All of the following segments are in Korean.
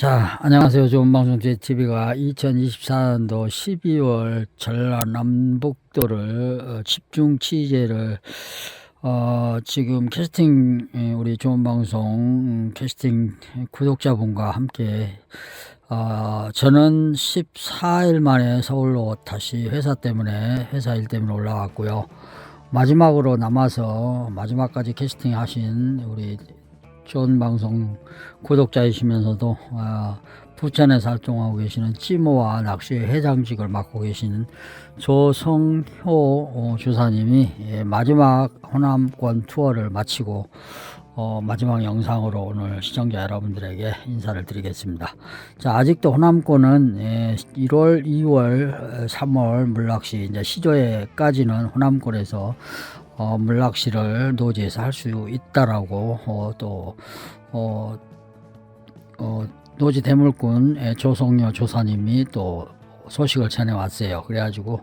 자, 안녕하세요. 좋은 방송 JTV가 2024년도 12월 전라남북도를 어, 집중 취재를 어, 지금 캐스팅 예, 우리 좋은 방송 음, 캐스팅 구독자분과 함께 어, 저는 14일 만에 서울로 다시 회사 때문에 회사 일 때문에 올라왔고요. 마지막으로 남아서 마지막까지 캐스팅 하신 우리 좋은 방송 구독자이시면서도 아, 부천에서 활동하고 계시는 찌모와 낚시의 회장직을 맡고 계시는 조성효 어, 주사님이 예, 마지막 호남권 투어를 마치고 어, 마지막 영상으로 오늘 시청자 여러분들에게 인사를 드리겠습니다. 자, 아직도 호남권은 예, 1월, 2월, 3월 물낚시 이제 시조에까지는 호남권에서 어, 물낚시를 노지에서 할 수 있다라고 어, 또 어, 어, 노지 대물군 의 조성료 조사님이 또 소식을 전해왔어요. 그래가지고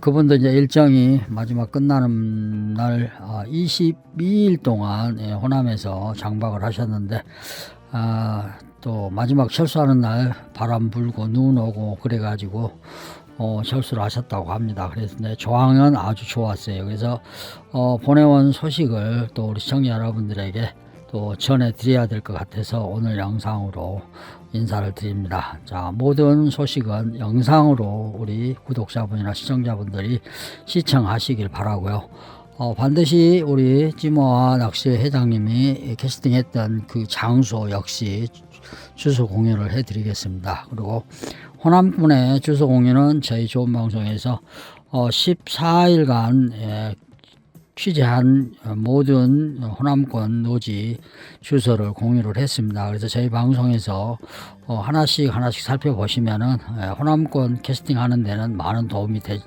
그분도 이제 일정이 마지막 끝나는 날 아, 22일 동안 예, 호남에서 장박을 하셨는데 아, 또 마지막 철수하는 날 바람 불고 눈 오고 그래가지고 어, 철수를 하셨다고 합니다. 그래서 네, 조항은 아주 좋았어요. 그래서 어, 보내온 소식을 또 우리 시청자 여러분들에게 또 전해드려야 될 것 같아서 오늘 영상으로 인사를 드립니다. 자, 모든 소식은 영상으로 우리 구독자분이나 시청자분들이 시청하시길 바라고요. 어, 반드시 우리 찌모와 낚시 회장님이 캐스팅했던 그 장소 역시 주소 공유를 해드리겠습니다. 그리고 호남군의 주소 공유는 저희 좋은 방송에서 어, 14일간 예, 취재한 모든 호남권 노지 주소를 공유를 했습니다. 그래서 저희 방송에서 어, 하나씩 하나씩 살펴보시면은 예, 호남권 캐스팅 하는 데는 많은 도움이 되,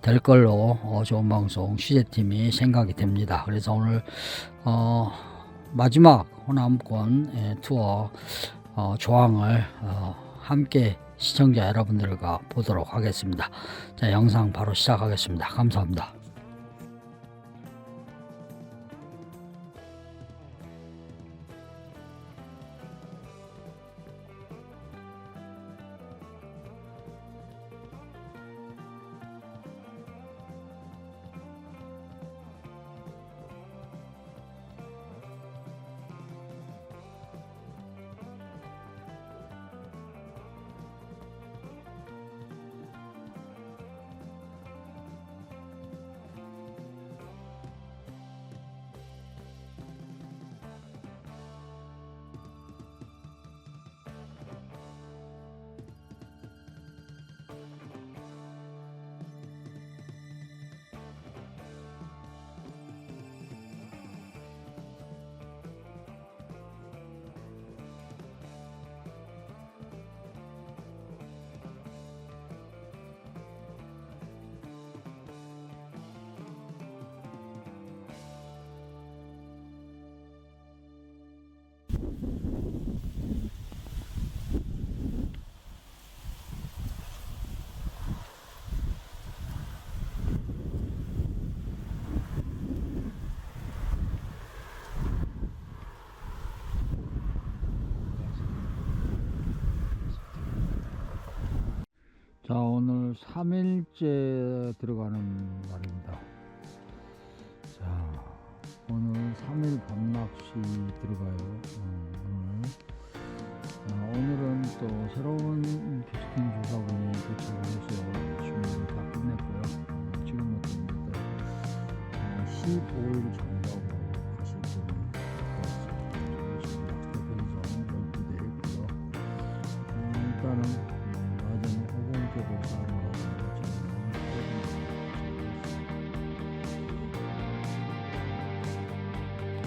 될 걸로 어, 좋은 방송 취재팀이 생각이 됩니다. 그래서 오늘 어, 마지막 호남권 예, 투어 어, 조항을 어, 함께 시청자 여러분들과 보도록 하겠습니다. 자, 영상 바로 시작하겠습니다. 감사합니다. 오늘 3일째 들어가는 날입니다. 자 오늘 3일 밤낚시 들어가요. 어, 오늘. 어, 오늘은 또 새로운 캐스팅 조사분이 도착을 해서 준비를 다 끝냈고요. 어, 지금부터 이제 어, 15일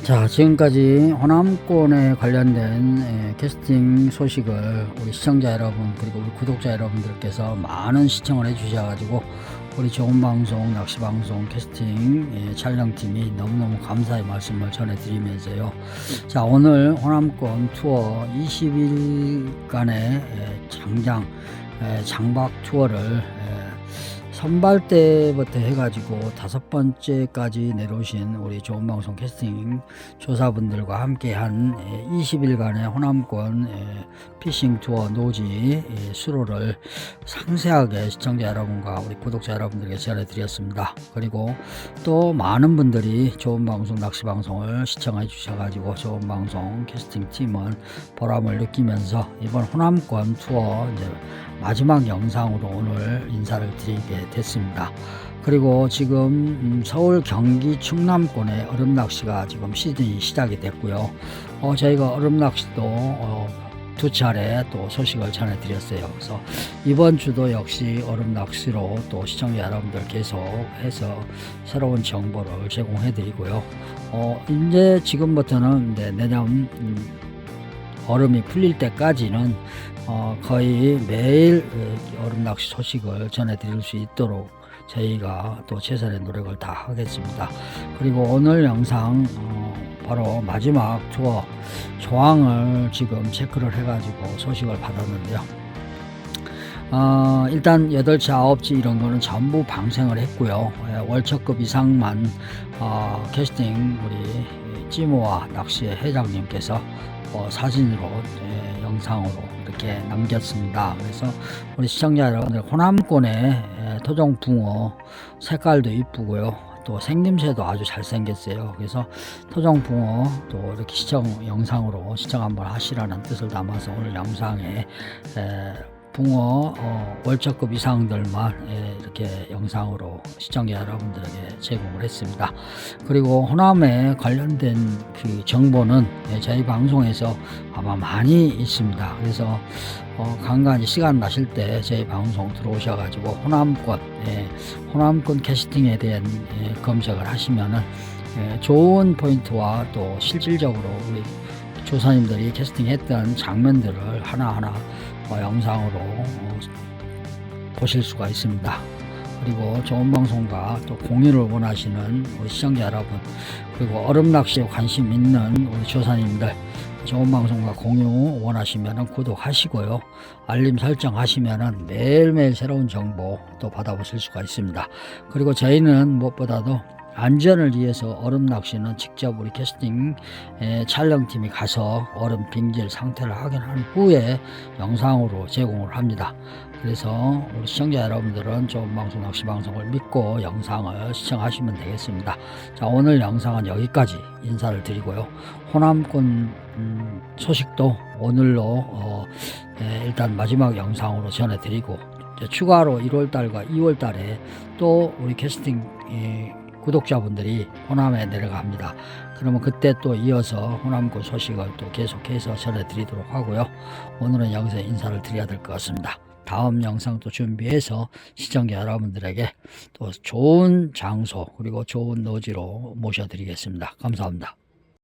자 지금까지 호남권에 관련된 예, 캐스팅 소식을 우리 시청자 여러분 그리고 우리 구독자 여러분들께서 많은 시청을 해주셔가지고 우리 좋은 방송 낚시 방송 캐스팅 예, 촬영팀이 너무너무 감사의 말씀을 전해드리면서요. 자 오늘 호남권 투어 20일간의 예, 장장 예, 장박 투어를 예, 선발 때부터 해가지고 다섯 번째까지 내려오신 우리 좋은 방송 캐스팅 조사분들과 함께한 20일간의 호남권 에, 피싱 투어 노지 에, 수로를 상세하게 시청자 여러분과 우리 구독자 여러분들에게 전해드렸습니다. 그리고 또 많은 분들이 좋은 방송 낚시 방송을 시청해 주셔가지고 좋은 방송 캐스팅 팀은 보람을 느끼면서 이번 호남권 투어 이제 마지막 영상으로 오늘 인사를 드리게 됐습니다. 그리고 지금 음, 서울, 경기, 충남권의 얼음 낚시가 지금 시즌이 시작이 됐고요. 어, 저희가 얼음 낚시도 어, 두 차례 또 소식을 전해드렸어요. 그래서 이번 주도 역시 얼음 낚시로 또 시청자 여러분들 계속해서 새로운 정보를 제공해드리고요. 어, 이제 지금부터는 이제 내년 음, 얼음이 풀릴 때까지는 어, 거의 매일 어, 얼음 낚시 소식을 전해드릴 수 있도록 저희가 또 최선의 노력을 다 하겠습니다. 그리고 오늘 영상 어, 바로 마지막 조항을 지금 체크를 해가지고 소식을 받았는데요. 어, 일단 8치, 9치 이런 거는 전부 방생을 했고요. 예, 월척급 이상만 어, 캐스팅 우리 찌모와 낚시의 회장님께서 어, 사진으로 예, 영상으로 이렇게 남겼습니다. 그래서 우리 시청자 여러분들 호남권의 예, 토종 붕어 색깔도 이쁘고요. 또 생김새도 아주 잘생겼어요. 그래서 토종 붕어 또 이렇게 시청 영상으로 시청 한번 하시라는 뜻을 담아서 오늘 영상에 에, 붕어 어, 월척급 이상들만 예, 이렇게 영상으로 시청자 여러분들에게 제공을 했습니다. 그리고 호남에 관련된 그 정보는 예, 저희 방송에서 아마 많이 있습니다. 그래서 어, 간간히 시간 나실 때 저희 방송 들어오셔가지고 호남권, 예, 호남권 캐스팅에 대한 예, 검색을 하시면은 예, 좋은 포인트와 또 실질적으로 우리 조사님들이 캐스팅했던 장면들을 하나하나 어, 영상으로 어, 보실 수가 있습니다. 그리고 좋은 방송과 또 공유를 원하시는 우리 시청자 여러분 그리고 얼음 낚시에 관심 있는 우리 조사님들 좋은 방송과 공유 원하시면 구독하시고요 알림 설정 하시면 매일매일 새로운 정보 또 받아보실 수가 있습니다 그리고 저희는 무엇보다도 안전을 위해서 얼음 낚시는 직접 우리 캐스팅 에, 촬영팀이 가서 얼음 빙질 상태를 확인한 후에 영상으로 제공을 합니다. 그래서 우리 시청자 여러분들은 좋은 방송 낚시 방송을 믿고 영상을 시청하시면 되겠습니다. 자 오늘 영상은 여기까지 인사를 드리고요. 호남권 음, 소식도 오늘로 어, 에, 일단 마지막 영상으로 전해드리고 추가로 1월달과 2월달에 또 우리 캐스팅 이, 구독자분들이 호남에 내려갑니다. 그러면 그때 또 이어서 호남권 소식을 또 계속해서 전해드리도록 하고요. 오늘은 여기서 인사를 드려야 될 것 같습니다. 다음 영상 또 준비해서 시청자 여러분들에게 또 좋은 장소 그리고 좋은 노지로 모셔드리겠습니다. 감사합니다.